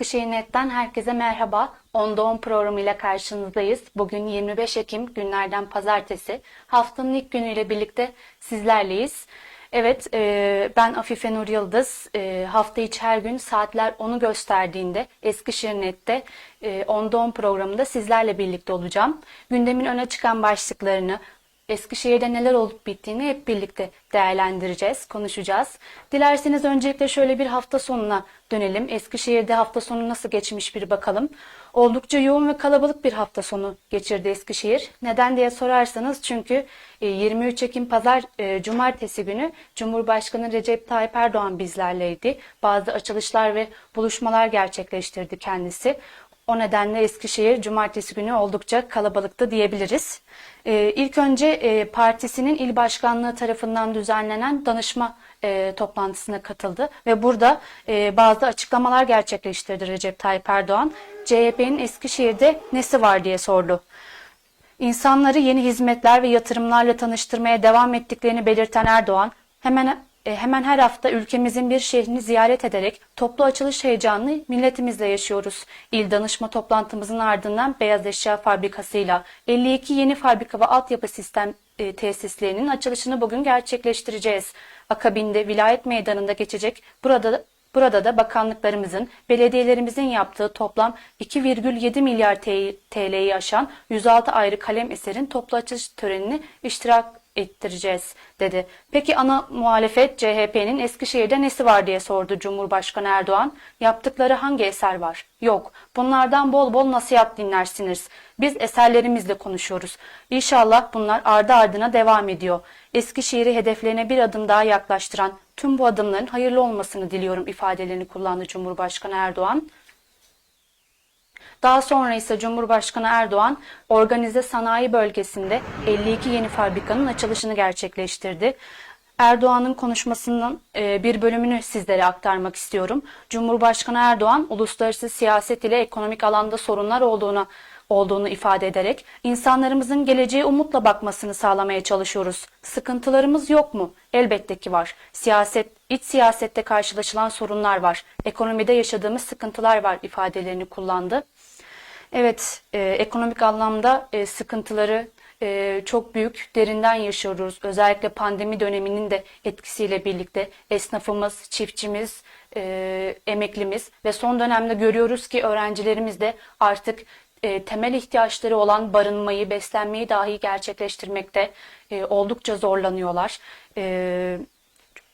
Eskişehir Net'ten herkese merhaba. Onda 10 programıyla karşınızdayız. Bugün 25 Ekim günlerden pazartesi. Haftanın ilk günüyle birlikte sizlerleyiz. Evet, e, ben Afife Nur Yıldız. E, hafta içi her gün saatler onu gösterdiğinde Eskişehir Net'te e, Onda 10 programında sizlerle birlikte olacağım. Gündemin öne çıkan başlıklarını, Eskişehir'de neler olup bittiğini hep birlikte değerlendireceğiz, konuşacağız. Dilerseniz öncelikle şöyle bir hafta sonuna dönelim. Eskişehir'de hafta sonu nasıl geçmiş bir bakalım. Oldukça yoğun ve kalabalık bir hafta sonu geçirdi Eskişehir. Neden diye sorarsanız çünkü e, 23 Ekim Pazar e, Cumartesi günü Cumhurbaşkanı Recep Tayyip Erdoğan bizlerleydi. Bazı açılışlar ve buluşmalar gerçekleştirdi kendisi. O nedenle Eskişehir cumartesi günü oldukça kalabalıktı diyebiliriz. Ee, ilk önce e, partisinin il başkanlığı tarafından düzenlenen danışma e, toplantısına katıldı ve burada e, bazı açıklamalar gerçekleştirdi Recep Tayyip Erdoğan. CHP'nin Eskişehir'de nesi var diye sordu. İnsanları yeni hizmetler ve yatırımlarla tanıştırmaya devam ettiklerini belirten Erdoğan, hemen hemen her hafta ülkemizin bir şehrini ziyaret ederek toplu açılış heyecanını milletimizle yaşıyoruz. İl danışma toplantımızın ardından Beyaz Eşya Fabrikası'yla 52 yeni fabrika ve altyapı sistem e, tesislerinin açılışını bugün gerçekleştireceğiz. Akabinde vilayet meydanında geçecek burada Burada da bakanlıklarımızın, belediyelerimizin yaptığı toplam 2,7 milyar TL'yi aşan 106 ayrı kalem eserin toplu açılış törenini iştirak ettireceğiz dedi. Peki ana muhalefet CHP'nin Eskişehir'de nesi var diye sordu Cumhurbaşkanı Erdoğan. Yaptıkları hangi eser var? Yok. Bunlardan bol bol nasihat dinlersiniz. Biz eserlerimizle konuşuyoruz. İnşallah bunlar ardı ardına devam ediyor. Eskişehir'i hedeflerine bir adım daha yaklaştıran tüm bu adımların hayırlı olmasını diliyorum ifadelerini kullandı Cumhurbaşkanı Erdoğan. Daha sonra ise Cumhurbaşkanı Erdoğan organize sanayi bölgesinde 52 yeni fabrikanın açılışını gerçekleştirdi. Erdoğan'ın konuşmasının e, bir bölümünü sizlere aktarmak istiyorum. Cumhurbaşkanı Erdoğan uluslararası siyaset ile ekonomik alanda sorunlar olduğuna olduğunu ifade ederek insanlarımızın geleceğe umutla bakmasını sağlamaya çalışıyoruz. Sıkıntılarımız yok mu? Elbette ki var. Siyaset, iç siyasette karşılaşılan sorunlar var. Ekonomide yaşadığımız sıkıntılar var ifadelerini kullandı. Evet, e, ekonomik anlamda e, sıkıntıları e, çok büyük, derinden yaşıyoruz. Özellikle pandemi döneminin de etkisiyle birlikte esnafımız, çiftçimiz, e, emeklimiz ve son dönemde görüyoruz ki öğrencilerimiz de artık e, temel ihtiyaçları olan barınmayı, beslenmeyi dahi gerçekleştirmekte e, oldukça zorlanıyorlar. E,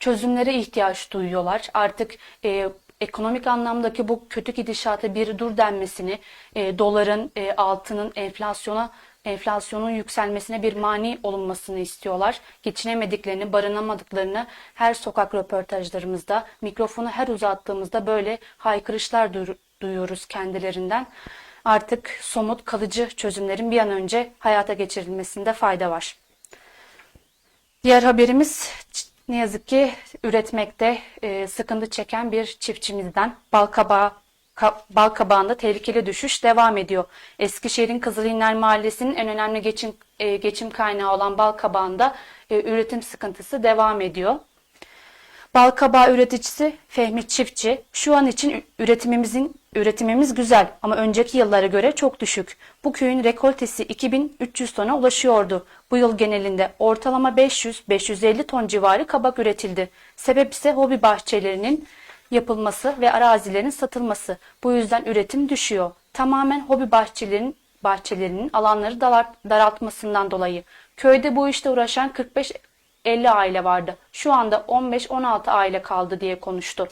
çözümlere ihtiyaç duyuyorlar. Artık e, ekonomik anlamdaki bu kötü gidişata bir dur denmesini, e, doların, e, altının enflasyona enflasyonun yükselmesine bir mani olunmasını istiyorlar. Geçinemediklerini, barınamadıklarını her sokak röportajlarımızda, mikrofonu her uzattığımızda böyle haykırışlar duyuyoruz kendilerinden. Artık somut, kalıcı çözümlerin bir an önce hayata geçirilmesinde fayda var. Diğer haberimiz ne yazık ki üretmekte e, sıkıntı çeken bir çiftçimizden balkabağı ka, bal kabağında tehlikeli düşüş devam ediyor. Eskişehir'in Kızılhinler Mahallesi'nin en önemli geçim e, geçim kaynağı olan bal kabağında e, üretim sıkıntısı devam ediyor. Bal kabağı üreticisi Fehmi Çiftçi, şu an için üretimimizin üretimimiz güzel ama önceki yıllara göre çok düşük. Bu köyün rekoltesi 2300 tona ulaşıyordu. Bu yıl genelinde ortalama 500-550 ton civarı kabak üretildi. Sebep ise hobi bahçelerinin yapılması ve arazilerin satılması. Bu yüzden üretim düşüyor. Tamamen hobi bahçelerinin bahçelerinin alanları daraltmasından dolayı. Köyde bu işte uğraşan 45 50 aile vardı. Şu anda 15-16 aile kaldı diye konuştu.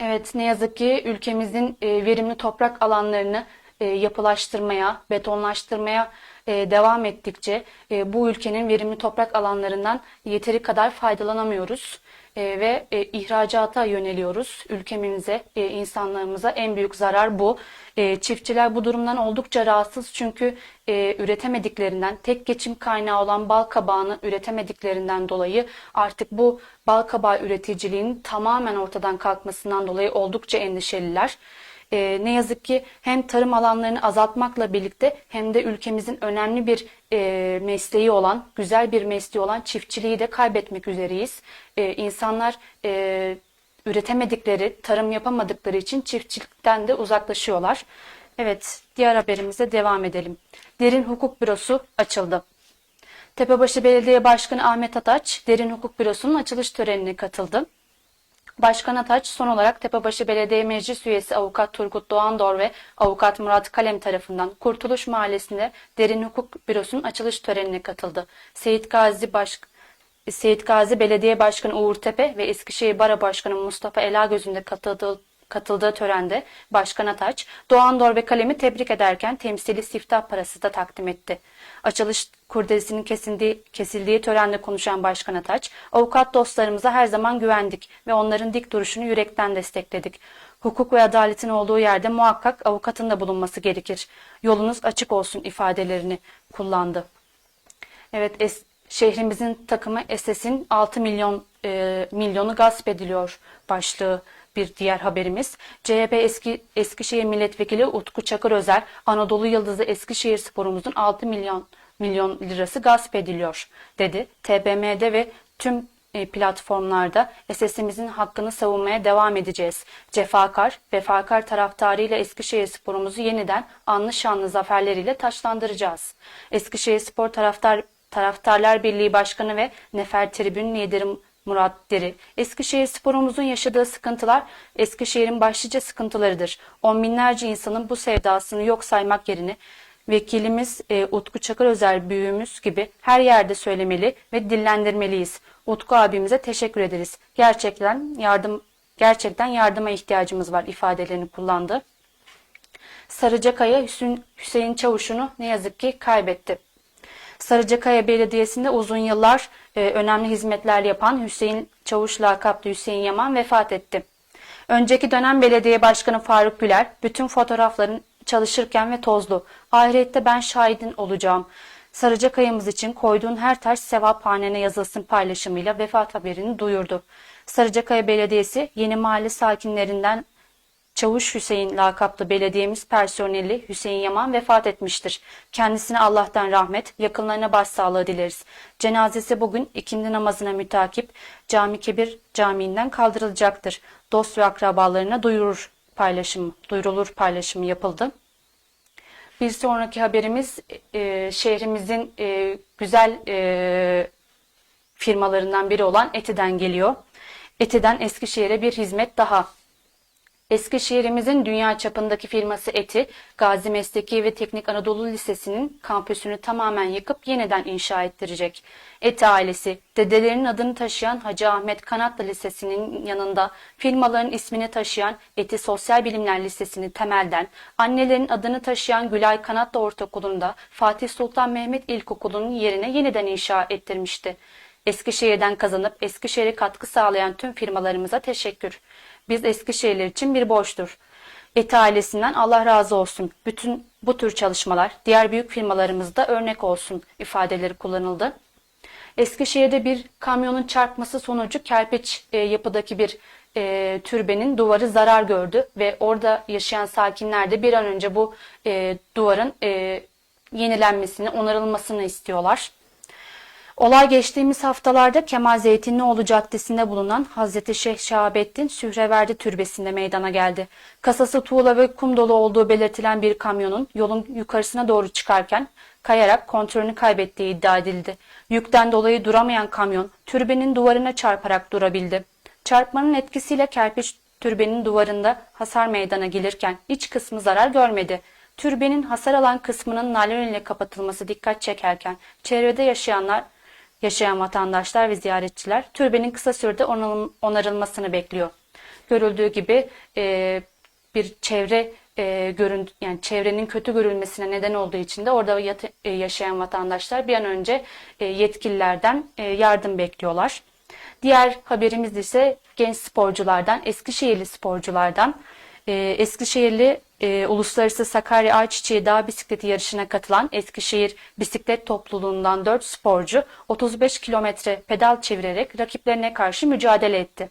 Evet ne yazık ki ülkemizin e, verimli toprak alanlarını e, yapılaştırmaya, betonlaştırmaya e, devam ettikçe bu ülkenin verimli toprak alanlarından yeteri kadar faydalanamıyoruz ve ihracata yöneliyoruz. Ülkemize, insanlarımıza en büyük zarar bu. Çiftçiler bu durumdan oldukça rahatsız çünkü üretemediklerinden, tek geçim kaynağı olan bal kabağını üretemediklerinden dolayı artık bu bal kabağı üreticiliğinin tamamen ortadan kalkmasından dolayı oldukça endişeliler. E, ne yazık ki hem tarım alanlarını azaltmakla birlikte hem de ülkemizin önemli bir e, mesleği olan, güzel bir mesleği olan çiftçiliği de kaybetmek üzereyiz. E, insanlar e, üretemedikleri, tarım yapamadıkları için çiftçilikten de uzaklaşıyorlar. Evet, diğer haberimize devam edelim. Derin Hukuk Bürosu açıldı. Tepebaşı Belediye Başkanı Ahmet Ataç, Derin Hukuk Bürosu'nun açılış törenine katıldı. Başkan Ataç son olarak Tepebaşı Belediye Meclis Üyesi Avukat Turgut Doğandor ve Avukat Murat Kalem tarafından Kurtuluş Mahallesi'nde Derin Hukuk Bürosu'nun açılış törenine katıldı. Seyit Gazi Baş Seyit Gazi Belediye Başkanı Uğur Tepe ve Eskişehir Bara Başkanı Mustafa Elagöz'ün katıldığı katıldığı törende Başkan Ataç, Doğandor ve Kalem'i tebrik ederken temsili siftah parası da takdim etti. Açılış kurdelesinin kesildiği, kesildiği törende konuşan Başkan Ataç, avukat dostlarımıza her zaman güvendik ve onların dik duruşunu yürekten destekledik. Hukuk ve adaletin olduğu yerde muhakkak avukatın da bulunması gerekir. Yolunuz açık olsun ifadelerini kullandı. Evet, es, şehrimizin takımı Eses'in 6 milyon e, milyonu gasp ediliyor başlığı bir diğer haberimiz. CHP eski Eskişehir Milletvekili Utku Çakır Özer, Anadolu Yıldızı Eskişehir Sporumuzun 6 milyon milyon lirası gasp ediliyor dedi. TBMM'de ve tüm e, platformlarda SS'imizin hakkını savunmaya devam edeceğiz. Cefakar, vefakar taraftarıyla Eskişehir sporumuzu yeniden anlı şanlı zaferleriyle taçlandıracağız. Eskişehir Spor Taraftar Taraftarlar Birliği Başkanı ve Nefer Tribün lideri Murat Deri. Eskişehir sporumuzun yaşadığı sıkıntılar Eskişehir'in başlıca sıkıntılarıdır. On binlerce insanın bu sevdasını yok saymak yerine vekilimiz e, Utku Çakır Özel büyüğümüz gibi her yerde söylemeli ve dillendirmeliyiz. Utku abimize teşekkür ederiz. Gerçekten yardım gerçekten yardıma ihtiyacımız var ifadelerini kullandı. Sarıcakaya Hüseyin, Çavuş'unu ne yazık ki kaybetti. Sarıcakaya Belediyesi'nde uzun yıllar e, önemli hizmetler yapan Hüseyin Çavuş lakaplı Hüseyin Yaman vefat etti. Önceki dönem belediye başkanı Faruk Güler bütün fotoğrafların çalışırken ve tozlu. Ahirette ben şahidin olacağım. Sarıcakaya'mız için koyduğun her taş sevap hanene yazılsın paylaşımıyla vefat haberini duyurdu. Sarıcakaya Belediyesi yeni mahalle sakinlerinden Çavuş Hüseyin lakaplı belediyemiz personeli Hüseyin Yaman vefat etmiştir. Kendisine Allah'tan rahmet, yakınlarına başsağlığı dileriz. Cenazesi bugün ikindi namazına mütakip Cami Kebir Camii'nden kaldırılacaktır. Dost ve akrabalarına duyurur paylaşımı, duyurulur paylaşımı yapıldı. Bir sonraki haberimiz e, şehrimizin e, güzel e, firmalarından biri olan Eti'den geliyor. Eti'den Eskişehir'e bir hizmet daha. Eskişehir'imizin dünya çapındaki firması ETI, Gazi Mesleki ve Teknik Anadolu Lisesi'nin kampüsünü tamamen yıkıp yeniden inşa ettirecek. ETI ailesi, dedelerinin adını taşıyan Hacı Ahmet Kanatlı Lisesi'nin yanında firmaların ismini taşıyan ETI Sosyal Bilimler Lisesi'ni temelden, annelerin adını taşıyan Gülay Kanatlı Ortaokulu'nda Fatih Sultan Mehmet İlkokulu'nun yerine yeniden inşa ettirmişti. Eskişehir'den kazanıp Eskişehir'e katkı sağlayan tüm firmalarımıza teşekkür. Biz Eskişehirler için bir borçtur. ETI ailesinden Allah razı olsun. Bütün bu tür çalışmalar diğer büyük firmalarımızda örnek olsun ifadeleri kullanıldı. Eskişehir'de bir kamyonun çarpması sonucu kerpiç e, yapıdaki bir e, türbenin duvarı zarar gördü ve orada yaşayan sakinler de bir an önce bu e, duvarın e, yenilenmesini, onarılmasını istiyorlar. Olay geçtiğimiz haftalarda Kemal Zeytinlioğlu Caddesi'nde bulunan Hazreti Şeyh Şahabettin Sühreverdi Türbesi'nde meydana geldi. Kasası tuğla ve kum dolu olduğu belirtilen bir kamyonun yolun yukarısına doğru çıkarken kayarak kontrolünü kaybettiği iddia edildi. Yükten dolayı duramayan kamyon türbenin duvarına çarparak durabildi. Çarpmanın etkisiyle kerpiç türbenin duvarında hasar meydana gelirken iç kısmı zarar görmedi. Türbenin hasar alan kısmının naylon ile kapatılması dikkat çekerken çevrede yaşayanlar yaşayan vatandaşlar ve ziyaretçiler türbenin kısa sürede onarılmasını bekliyor. Görüldüğü gibi e, bir çevre e, görün yani çevrenin kötü görülmesine neden olduğu için de orada yat, e, yaşayan vatandaşlar bir an önce e, yetkililerden e, yardım bekliyorlar. Diğer haberimiz ise genç sporculardan, Eskişehirli sporculardan. E, Eskişehirli e, Uluslararası Sakarya Ayçiçeği Dağ Bisikleti yarışına katılan Eskişehir Bisiklet Topluluğundan 4 sporcu 35 kilometre pedal çevirerek rakiplerine karşı mücadele etti.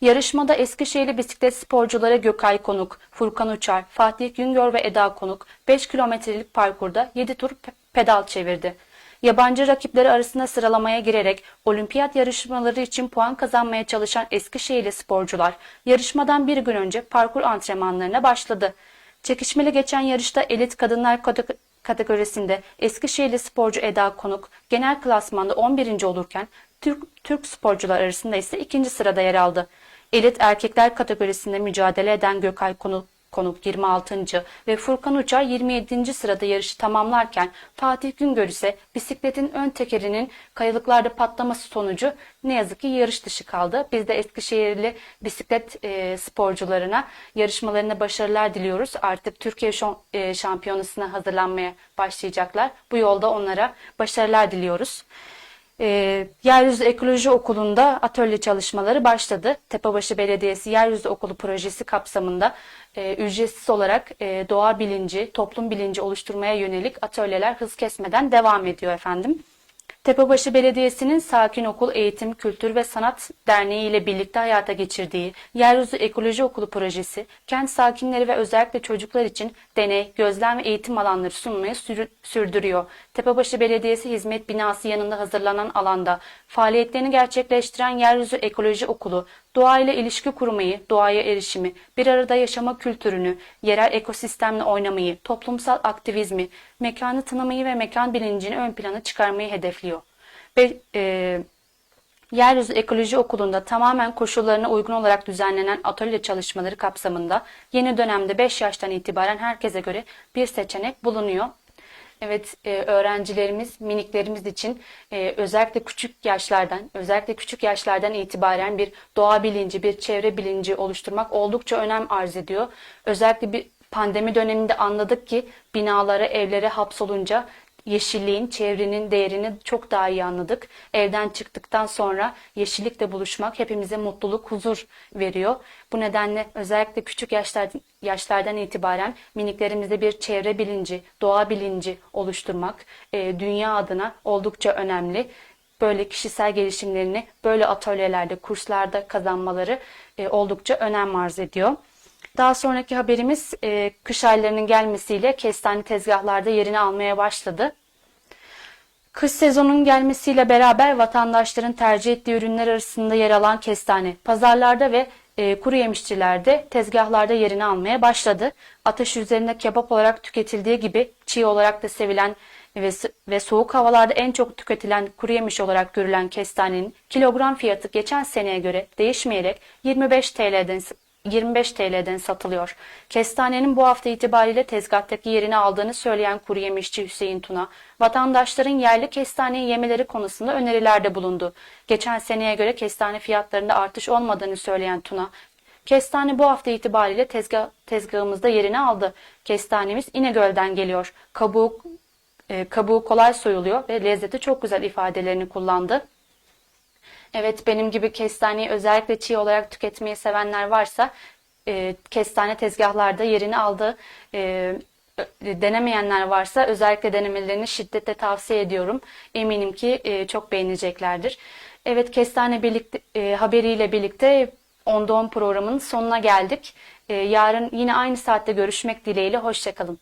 Yarışmada Eskişehirli bisiklet sporcuları Gökay Konuk, Furkan Uçar, Fatih Güngör ve Eda Konuk 5 kilometrelik parkurda 7 tur pedal çevirdi. Yabancı rakipleri arasında sıralamaya girerek olimpiyat yarışmaları için puan kazanmaya çalışan Eskişehirli sporcular yarışmadan bir gün önce parkur antrenmanlarına başladı. Çekişmeli geçen yarışta elit kadınlar kate- kategorisinde Eskişehirli sporcu Eda Konuk genel klasmanda 11. olurken Türk, Türk sporcular arasında ise ikinci sırada yer aldı. Elit erkekler kategorisinde mücadele eden Gökay Konuk, Konuk 26. ve Furkan Uçar 27. sırada yarışı tamamlarken Fatih Güngör ise bisikletin ön tekerinin kayalıklarda patlaması sonucu ne yazık ki yarış dışı kaldı. Biz de Eskişehirli bisiklet e, sporcularına yarışmalarında başarılar diliyoruz. Artık Türkiye e, şampiyonasına hazırlanmaya başlayacaklar. Bu yolda onlara başarılar diliyoruz. E, Yeryüzü Ekoloji Okulu'nda atölye çalışmaları başladı. Tepebaşı Belediyesi Yeryüzü Okulu projesi kapsamında e, ücretsiz olarak e, doğa bilinci, toplum bilinci oluşturmaya yönelik atölyeler hız kesmeden devam ediyor efendim. Tepebaşı Belediyesi'nin Sakin Okul Eğitim, Kültür ve Sanat Derneği ile birlikte hayata geçirdiği Yeryüzü Ekoloji Okulu projesi, kent sakinleri ve özellikle çocuklar için deney, gözlem ve eğitim alanları sunmayı sürdürüyor. Tepebaşı Belediyesi hizmet binası yanında hazırlanan alanda faaliyetlerini gerçekleştiren Yeryüzü Ekoloji Okulu, doğayla ilişki kurmayı, doğaya erişimi, bir arada yaşama kültürünü, yerel ekosistemle oynamayı, toplumsal aktivizmi, mekanı tanımayı ve mekan bilincini ön plana çıkarmayı hedefliyor. Ve, e, Yeryüzü Ekoloji Okulu'nda tamamen koşullarına uygun olarak düzenlenen atölye çalışmaları kapsamında yeni dönemde 5 yaştan itibaren herkese göre bir seçenek bulunuyor. Evet, e, öğrencilerimiz, miniklerimiz için e, özellikle küçük yaşlardan, özellikle küçük yaşlardan itibaren bir doğa bilinci, bir çevre bilinci oluşturmak oldukça önem arz ediyor. Özellikle bir pandemi döneminde anladık ki binalara, evlere hapsolunca yeşilliğin, çevrenin değerini çok daha iyi anladık. Evden çıktıktan sonra yeşillikle buluşmak hepimize mutluluk, huzur veriyor. Bu nedenle özellikle küçük yaşlar, yaşlardan itibaren miniklerimizde bir çevre bilinci, doğa bilinci oluşturmak e, dünya adına oldukça önemli. Böyle kişisel gelişimlerini böyle atölyelerde, kurslarda kazanmaları e, oldukça önem arz ediyor. Daha sonraki haberimiz e, kış aylarının gelmesiyle kestane tezgahlarda yerini almaya başladı. Kış sezonunun gelmesiyle beraber vatandaşların tercih ettiği ürünler arasında yer alan kestane pazarlarda ve e, kuru yemişçilerde tezgahlarda yerini almaya başladı. Ateş üzerinde kebap olarak tüketildiği gibi çiğ olarak da sevilen ve, ve soğuk havalarda en çok tüketilen kuru yemiş olarak görülen kestanenin kilogram fiyatı geçen seneye göre değişmeyerek 25 TL'den 25 TL'den satılıyor. Kestanenin bu hafta itibariyle tezgahtaki yerini aldığını söyleyen kuru yemişçi Hüseyin Tuna, vatandaşların yerli kestaneyi yemeleri konusunda önerilerde bulundu. Geçen seneye göre kestane fiyatlarında artış olmadığını söyleyen Tuna, Kestane bu hafta itibariyle tezgah, tezgahımızda yerini aldı. Kestanemiz İnegöl'den geliyor. Kabuğu, e, kabuğu kolay soyuluyor ve lezzeti çok güzel ifadelerini kullandı. Evet benim gibi kestaneyi özellikle çiğ olarak tüketmeyi sevenler varsa e, kestane tezgahlarda yerini aldı. E, denemeyenler varsa özellikle denemelerini şiddetle tavsiye ediyorum. Eminim ki e, çok beğeneceklerdir. Evet kestane birlikte, e, haberiyle birlikte Onda 10 programının sonuna geldik. E, yarın yine aynı saatte görüşmek dileğiyle. Hoşçakalın.